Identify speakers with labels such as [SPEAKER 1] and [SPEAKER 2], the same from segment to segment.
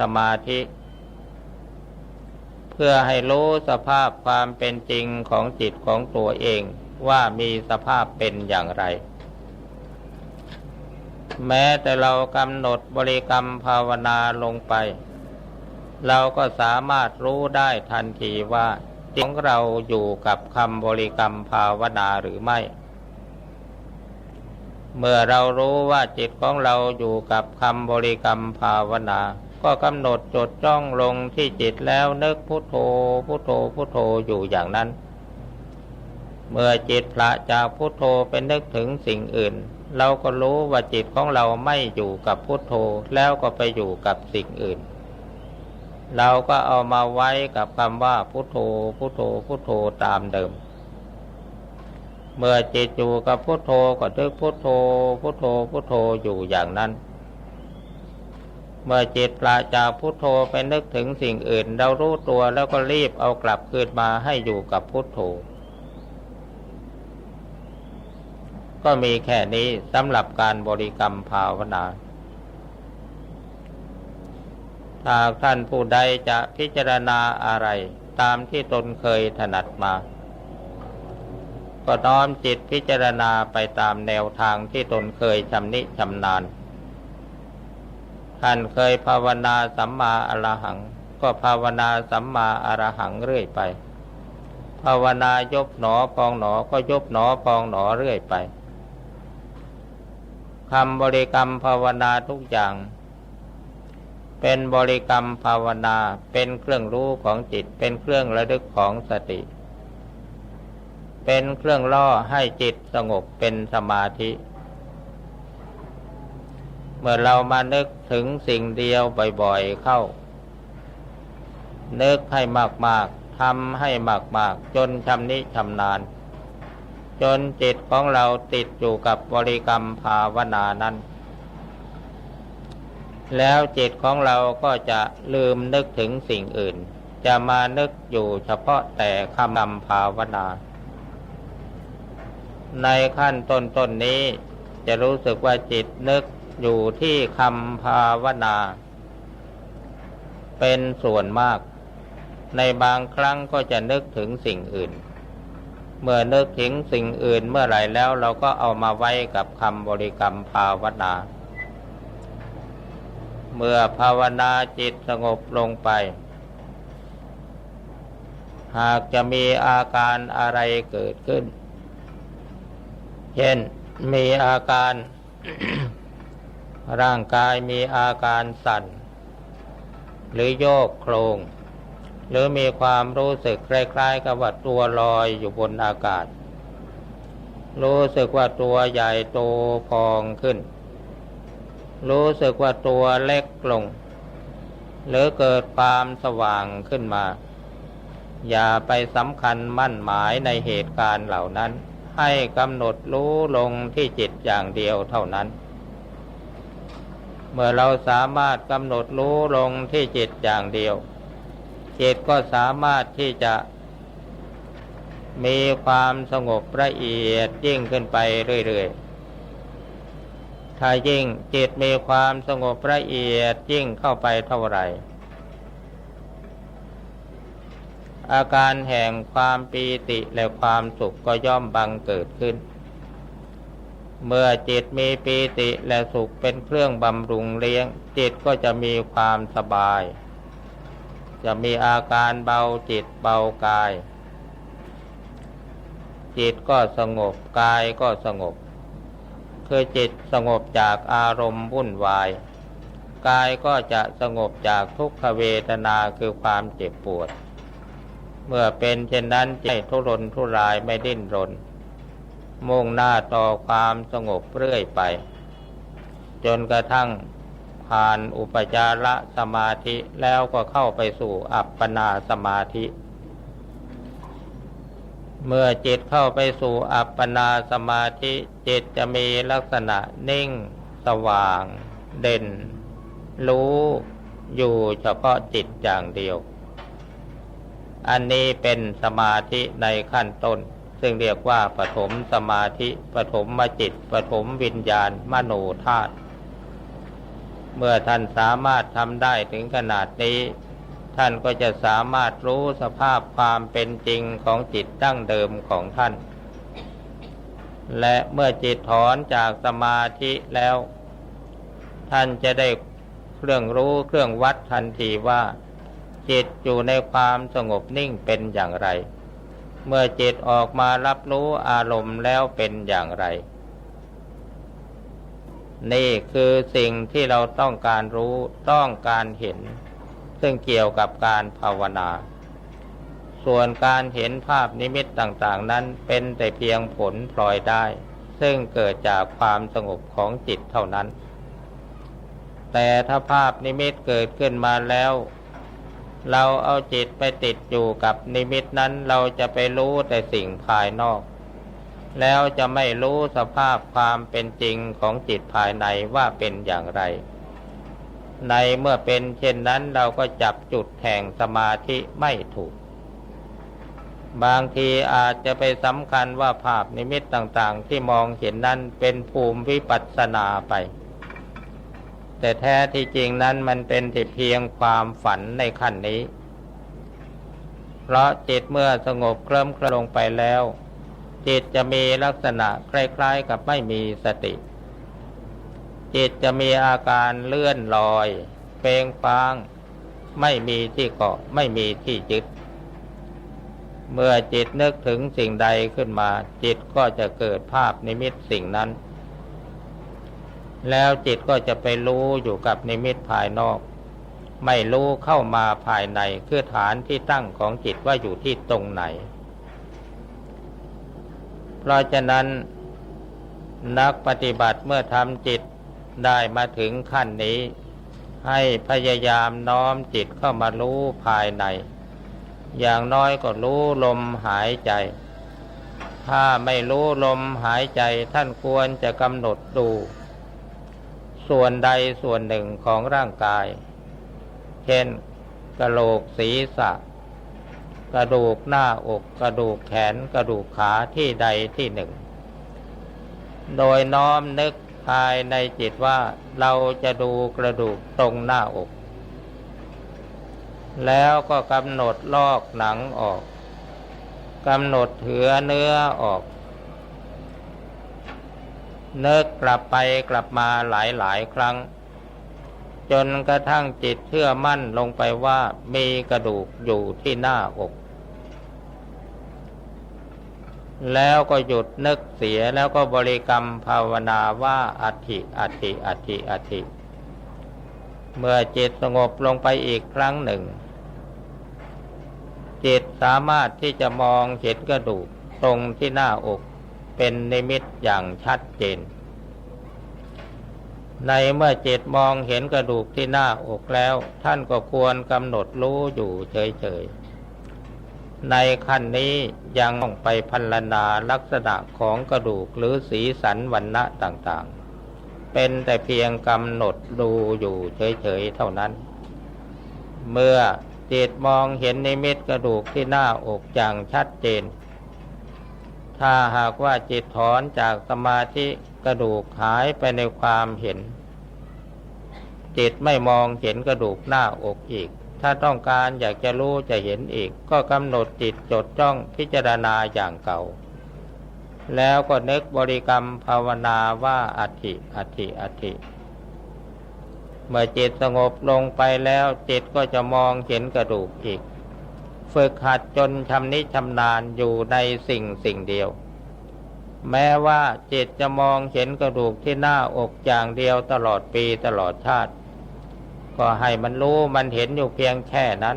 [SPEAKER 1] สมาธิ เพื่อให้รู้สภาพความเป็นจริงของจิตของตัวเองว่ามีสภาพเป็นอย่างไร แม้แต่เรากำหนดบริกรรมภาวนาลงไป เราก็สามารถรู้ได้ทันทีว่าจิตของเราอยู่กับคำบริกรรมภาวนาหรือไม่ เมื่อเรารู้ว่าจิตของเราอยู่กับคำบริกรรมภาวนา ก็กำหนดจดจ้องลงที่จิตแล้วนึกพุโทโธพุโทโธพุโทโธอยู่อย่างนั้น เมื่อจิตพระจากพุโทโธไปนึกถึงสิ่งอื่น เราก็รู้ว่าจิตของเราไม่อยู่กับพุโทโธแล้วก็ไปอยู่กับสิ่งอื่น เราก็เอามาไว้กับคำว่าพุโทโธพุโทโธพุโทโธตามเดิมเมื่อจิตอยู่กับพุโทโธก็นึกพุโทโธพุโทโธพุโทโธอยู่อย่างนั้น เมื่อจิตปลาจากพุโทโธไปนึกถึงสิ่งอื่น เรารู้ตัวแล้วก็รีบเอากลับคืนมาให้อยู่กับพุโทโธ ก็มีแค่นี้สำหรับการบริกรรมภาวนาหากท่านผู้ใดจะพิจารณาอะไร ตามที่ตนเคยถนัดมา ก็น้อมจิตพิจารณาไปตามแนวทางที่ตนเคยชำนิชำนาญ ท่านเคยภาวนาสัมมาอรหัง ก็ภาวนาสัมมาอรหังเรื่อยไป ภาวนายบหนอพองหนอก็ยบหนอพองหนอเรื่อยไปคำบริกรรมภาวนาทุกอย่าง เป็นบริกรรมภาวนาเป็นเครื่องรู้ของจิต เป็นเครื่องระลึกของสติ เป็นเครื่องล่อให้จิตสงบเป็นสมาธิ เมื่อเรามานึกถึงสิ่งเดียวบ่อยๆเข้า นึกให้มากๆทำให้มากๆ จนชำนิชำนาญ จนจิตของเราติดอยู่กับบริกรรมภาวนานั้น แล้วจิตของเราก็จะลืมนึกถึงสิ่งอื่น จะมานึกอยู่เฉพาะแต่คำนำภาวนา ในขั้นต้นต้นนี้จะรู้สึกว่าจิตนึก อยู่ที่คำภาวนา เป็นส่วนมาก ในบางครั้งก็จะนึกถึงสิ่งอื่น เมื่อนึกถึงสิ่งอื่นเมื่อไหร่แล้วเราก็เอามาไว้กับคำบริกรรมภาวนา เมื่อภาวนาจิตสงบลงไป หากจะมีอาการอะไรเกิดขึ้น เช่นมีอาการ ร่างกายมีอาการสั่น หรือโยกโครง หรือมีความรู้สึกคล้ายๆกับว่าตัวลอยอยู่บนอากาศ รู้สึกว่าตัวใหญ่โตพองขึ้น รู้สึกว่าตัวเล็กลง หรือเกิดความสว่างขึ้นมา อย่าไปสำคัญมั่นหมายในเหตุการณ์เหล่านั้น ให้กำหนดรู้ลงที่จิตอย่างเดียวเท่านั้น เมื่อเราสามารถกำหนดรู้ลงที่จิตอย่างเดียว จิตก็สามารถที่จะมีความสงบละเอียดยิ่งขึ้นไปเรื่อยๆ ถ้ายิ่งจิตมีความสงบละเอียดยิ่งเข้าไปเท่าไหร่ อาการแห่งความปีติและความสุขก็ย่อมบังเกิดขึ้น เมื่อจิตมีปีติและสุขเป็นเครื่องบำรุงเลี้ยง จิตก็จะมีความสบาย จะมีอาการเบาจิตเบากาย จิตก็สงบกายก็สงบ คือจิตสงบจากอารมณ์วุ่นวาย กายก็จะสงบจากทุกขเวทนาคือความเจ็บปวด เมื่อเป็นเช่นนั้นใจทุรนทุรายไม่ดิ้นรน มุ่งหน้าต่อความสงบเรื่อยไป จนกระทั่งผ่านอุปจารสมาธิแล้วก็เข้าไปสู่อัปปนาสมาธิ เมื่อจิตเข้าไปสู่อัปปนาสมาธิ จิตจะมีลักษณะนิ่ง สว่าง เด่น รู้อยู่เฉพาะจิตอย่างเดียว อันนี้เป็นสมาธิในขั้นต้น ซึ่งเรียกว่าปฐมสมาธิปฐมมจิตปฐมวิญญาณ มโนธาตุเมื่อท่านสามารถทำได้ถึงขนาดนี้ ท่านก็จะสามารถรู้สภาพความเป็นจริงของจิตตั้งเดิมของท่าน และเมื่อจิตถอนจากสมาธิแล้ว ท่านจะได้เครื่องรู้เครื่องวัดทันทีว่า จิตอยู่ในความสงบนิ่งเป็นอย่างไร เมื่อจิตออกมารับรู้อารมณ์แล้วเป็นอย่างไร นี่คือสิ่งที่เราต้องการรู้ต้องการเห็น ซึ่งเกี่ยวกับการภาวนา ส่วนการเห็นภาพนิมิตต่างๆนั้นเป็นแต่เพียงผลพลอยได้ ซึ่งเกิดจากความสงบของจิตเท่านั้น แต่ถ้าภาพนิมิตเกิดขึ้นมาแล้ว เราเอาจิตไปติดอยู่กับนิมิตนั้นเราจะไปรู้แต่สิ่งภายนอก แล้วจะไม่รู้สภาพความเป็นจริงของจิตภายในว่าเป็นอย่างไร ในเมื่อเป็นเช่นนั้นเราก็จับจุดแห่งสมาธิไม่ถูก บางทีอาจจะไปสำคัญว่าภาพนิมิตต่างๆ ที่มองเห็นนั้นเป็นภูมิวิปัสสนาไป แต่แท้ที่จริงนั้นมันเป็นแต่เพียงความฝันในขั้นนี้ เพราะจิตเมื่อสงบเคลิ้มเคลงไปแล้ว จิตจะมีลักษณะคล้ายๆกับไม่มีสติ จิตจะมีอาการเลื่อนลอยเปลงฟาง ไม่มีที่เกาะไม่มีที่ยึดเมื่อจิตนึกถึงสิ่งใดขึ้นมา จิตก็จะเกิดภาพนิมิตสิ่งนั้น แล้วจิตก็จะไปรู้อยู่กับนิมิตภายนอก ไม่รู้เข้ามาภายในคือฐานที่ตั้งของจิตว่าอยู่ที่ตรงไหน เพราะฉะนั้น นักปฏิบัติเมื่อทำจิตได้มาถึงขั้นนี้ ให้พยายามน้อมจิตเข้ามารู้ภายใน อย่างน้อยก็รู้ลมหายใจ ถ้าไม่รู้ลมหายใจท่านควรจะกำหนดดู ส่วนใดส่วนหนึ่งของร่างกาย เช่น กระโหลกศีรษะ กระดูกหน้าอก กระดูกแขน กระดูกขาที่ใดที่หนึ่ง โดยน้อมนึกภายในจิตว่าเราจะดูกระดูกตรงหน้าอก แล้วก็กำหนดลอกหนังออกกำหนดเถือเนื้อออก เนึกกลับไปกลับมาหลายหลายครั้ง จนกระทั่งจิตเชื่อมั่นลงไปว่ามีกระดูกอยู่ที่หน้าอก แล้วก็หยุดนึกเสียแล้วก็บริกรรมภาวนาว่าอัติอัติอัติอัติเมื่อจิตสงบลงไปอีกครั้งหนึ่ง จิตสามารถที่จะมองเห็นกระดูกตรงที่หน้าอก เป็นนิมิตอย่างชัดเจน ในเมื่อจิตมองเห็นกระดูกที่หน้าอกแล้ว ท่านก็ควรกำหนดรู้อยู่เฉยๆ ในขั้นนี้ยังต้องไปพันลนาลักษณะของกระดูกหรือสีสันวันณะต่างๆ เป็นแต่เพียงกำหนดดูอยู่เฉยๆ เท่านั้น เมื่อจิตมองเห็นนิมิตกระดูกที่หน้าอกอย่างชัดเจน ถ้าหากว่าจิตถอนจากสมาธิกระดูกหายไปในความเห็น จิตไม่มองเห็นกระดูกหน้าอกอีก ถ้าต้องการอยากจะรู้จะเห็นอีก ก็กำหนดจิตจดจ้องพิจารณาอย่างเก่า แล้วก็นึกบริกรรมภาวนาว่าอัติอัติอัติเมื่อจิตสงบลงไปแล้วจิตก็จะมองเห็นกระดูกอีก ฝึกหัดจนชำนิชำนาญอยู่ในสิ่งสิ่งเดียว แม้ว่าจิตจะมองเห็นกระดูกที่หน้าอกอย่างเดียวตลอดปีตลอดชาติ ก็ให้มันรู้มันเห็นอยู่เพียงแค่นั้น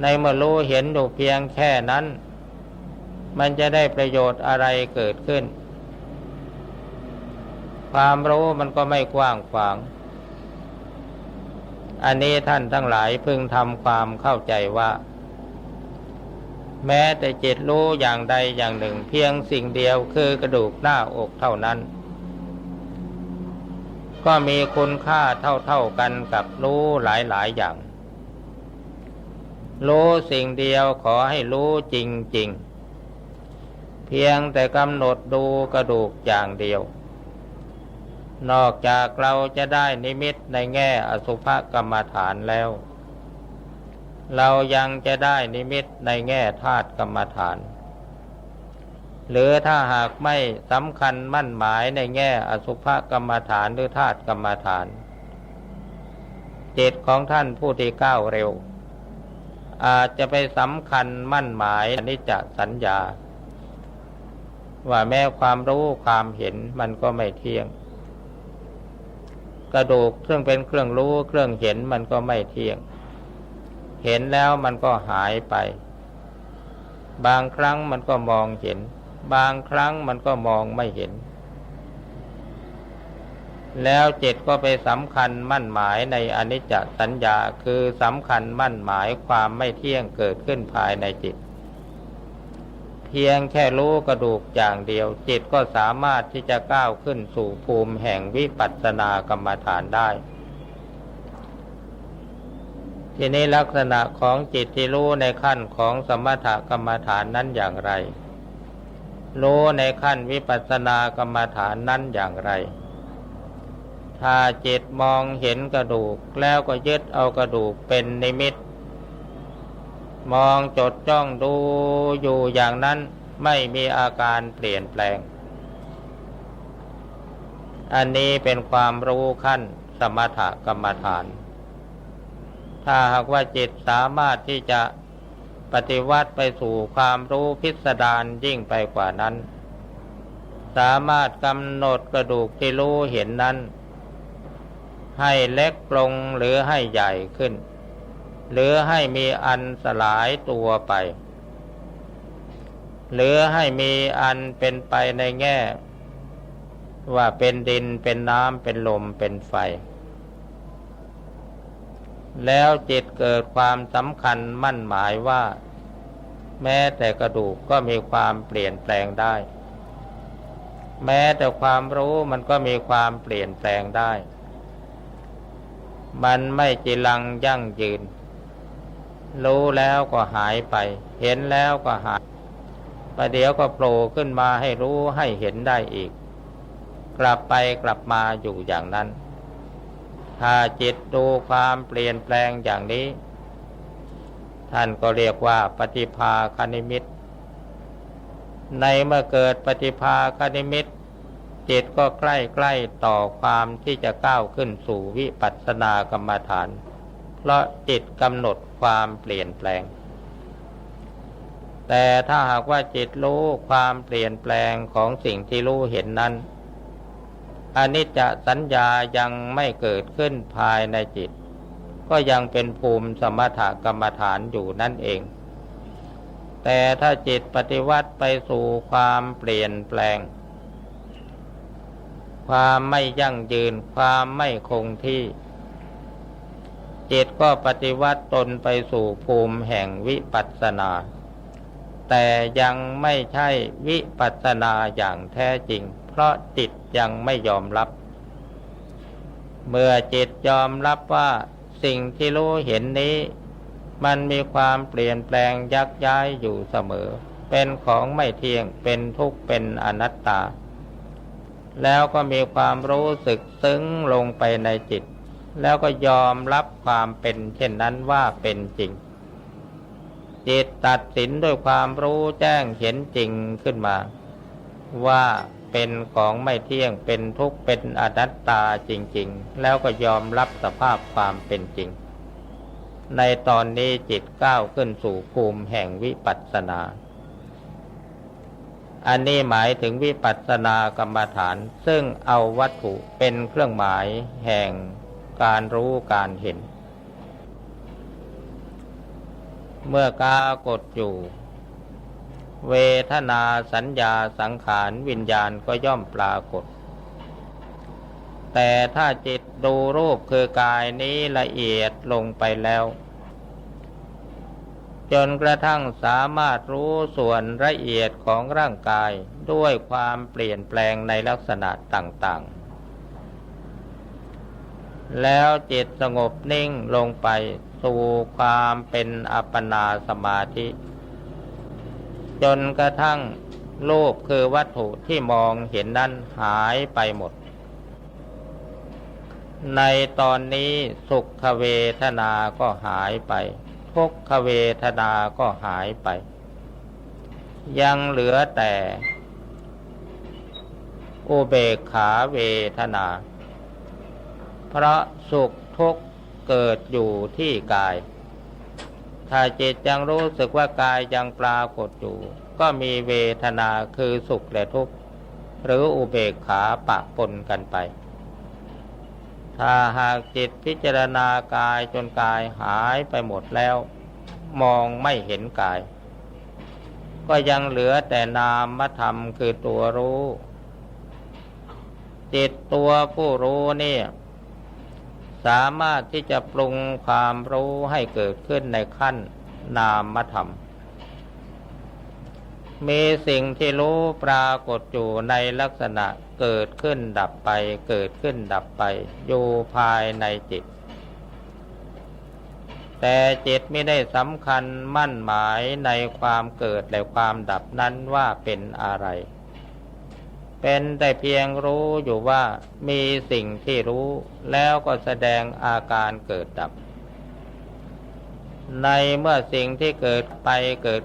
[SPEAKER 1] ในเมื่อรู้เห็นอยู่เพียงแค่นั้น มันจะได้ประโยชน์อะไรเกิดขึ้น ความรู้มันก็ไม่กว้างขวาง อันนี้ท่านทั้งหลายพึงทำความเข้าใจว่า แม้แต่จิตรู้อย่างใดอย่างหนึ่งเพียงสิ่งเดียวคือกระดูกหน้าอกเท่านั้น ก็มีคุณค่าเท่าๆกันกับรู้หลายๆอย่าง รู้สิ่งเดียวขอให้รู้จริงๆ เพียงแต่กำหนดดูกระดูกอย่างเดียว นอกจากเราจะได้นิมิตในแง่อสุภกรรมฐานแล้ว เรายังจะได้นิมิตในแง่ธาตุกรรมฐาน หรือถ้าหากไม่สำคัญมั่นหมายในแง่อสุภกรรมฐานหรือธาตุกรรมฐานจิตของท่านผู้ที่ก้าวเร็ว อาจจะไปสำคัญมั่นหมายอนิจจสัญญา ว่าแม้ความรู้ความเห็นมันก็ไม่เที่ยง กระดูกซึ่งเป็นเครื่องรู้เครื่องเห็นมันก็ไม่เที่ยง เห็นแล้วมันก็หายไป บางครั้งมันก็มองเห็น บางครั้งมันก็มองไม่เห็น แล้วจิตก็ไปสำคัญมั่นหมายในอนิจจสัญญาคือสำคัญมั่นหมายความไม่เที่ยงเกิดขึ้นภายในจิต พียงแค่รู้กระดูกอย่างเดียว จิตก็สามารถที่จะก้าวขึ้นสู่ภูมิแห่งวิปัสสนากรรมฐานได้ ทีนี้ลักษณะของจิตที่รู้ในขั้นของสมถกรรมฐานนั้นอย่างไร รู้ในขั้นวิปัสสนากรรมฐานนั้นอย่างไร ถ้าจิตมองเห็นกระดูกแล้วก็ยึดเอากระดูกเป็นนิมิต มองจดจ้องดูอยู่อย่างนั้นไม่มีอาการเปลี่ยนแปลง อันนี้เป็นความรู้ขั้นสมถกรรมฐาน ถ้าหากว่าจิตสามารถที่จะปฏิวัติไปสู่ความรู้พิสดารยิ่งไปกว่านั้น สามารถกำหนดกระดูกที่รู้เห็นนั้น ให้เล็กลงหรือให้ใหญ่ขึ้น หรือให้มีอันสลายตัวไป หรือให้มีอันเป็นไปในแง่ ว่าเป็นดินเป็นน้ำเป็นลมเป็นไฟ แล้วจิตเกิดความสำคัญมั่นหมายว่า แม้แต่กระดูกก็มีความเปลี่ยนแปลงได้ แม้แต่ความรู้มันก็มีความเปลี่ยนแปลงได้ มันไม่จีรังยั่งยืน รู้แล้วก็หายไป เห็นแล้วก็หายประเดี๋ยวก็โผล่ขึ้นมาให้รู้ให้เห็นได้อีก กลับไปกลับมาอยู่อย่างนั้น ถ้าจิตดูความเปลี่ยนแปลงอย่างนี้ ท่านก็เรียกว่าปฏิภาคณิมิต ในเมื่อเกิดปฏิภาคณิมิต จิตก็ใกล้ใกล้ต่อความที่จะก้าวขึ้นสู่วิปัสสนากรรมฐาน เพราะจิตกำหนด ความเปลี่ยนแปลง แต่ถ้าหากว่าจิตรู้ความเปลี่ยนแปลงของสิ่งที่รู้เห็นนั้นอนิจจสัญญายังไม่เกิดขึ้นภายในจิต ก็ยังเป็นภูมิสมถกรรมฐานอยู่นั่นเอง แต่ถ้าจิตปฏิวัติไปสู่ความเปลี่ยนแปลง ความไม่ยั่งยืนความไม่คงที่ จิตก็ปฏิวัติตนไปสู่ภูมิแห่งวิปัสสนา แต่ยังไม่ใช่วิปัสสนาอย่างแท้จริง เพราะจิตยังไม่ยอมรับ เมื่อจิตยอมรับว่าสิ่งที่รู้เห็นนี้ มันมีความเปลี่ยนแปลงยักย้ายอยู่เสมอ เป็นของไม่เที่ยงเป็นทุกข์เป็นอนัตตา แล้วก็มีความรู้สึกซึ้งลงไปในจิต แล้วก็ยอมรับความเป็นเช่นนั้นว่าเป็นจริง จิตตัดสินด้วยความรู้แจ้งเห็นจริงขึ้นมา ว่าเป็นของไม่เที่ยงเป็นทุกข์เป็นอนัตตาจริง ๆ แล้วก็ยอมรับสภาพความเป็นจริง ในตอนนี้จิตก้าวขึ้นสู่ภูมิแห่งวิปัสสนา อันนี้หมายถึงวิปัสสนากรรมฐาน ซึ่งเอาวัตถุเป็นเครื่องหมายแห่ง การรู้การเห็น เมื่อกากดอยู่ เวทนาสัญญาสังขารวิญญาณก็ย่อมปรากฏ แต่ถ้าจิตดูรูปคือกายนี้ละเอียดลงไปแล้ว จนกระทั่งสามารถรู้ส่วนละเอียดของร่างกายด้วยความเปลี่ยนแปลงในลักษณะต่างๆ แล้วจิตสงบนิ่งลงไป สู่ความเป็นอัปปนาสมาธิ จนกระทั่งรูปคือวัตถุที่มองเห็นนั้นหายไปหมด ในตอนนี้สุขเวทนาก็หายไป ทุกขเวทนาก็หายไป ยังเหลือแต่ อุเบกขาเวทนา เพราะสุขทุกข์เกิดอยู่ที่กาย ถ้าจิตยังรู้สึกว่ากายยังปรากฏอยู่ ก็มีเวทนาคือสุขและทุกข์ หรืออุเบกขาปะปนกันไป ถ้าหากจิตพิจารณากายจนกายหายไปหมดแล้ว มองไม่เห็นกาย ก็ยังเหลือแต่นามธรรมคือตัวรู้ จิตตัวผู้รู้นี่ สามารถที่จะปรุงความรู้ให้เกิดขึ้นในขั้นนามธรรม มีสิ่งที่รู้ปรากฏอยู่ในลักษณะเกิดขึ้นดับไป เกิดขึ้นดับไป อยู่ภายในจิต แต่จิตไม่ได้สำคัญมั่นหมายในความเกิดและความดับนั้นว่าเป็นอะไร เป็นแต่เพียงรู้อยู่ว่ามีสิ่งที่รู้แล้วก็แสดงอาการเกิดดับ ในเมื่อสิ่งที่เกิดไปเกิด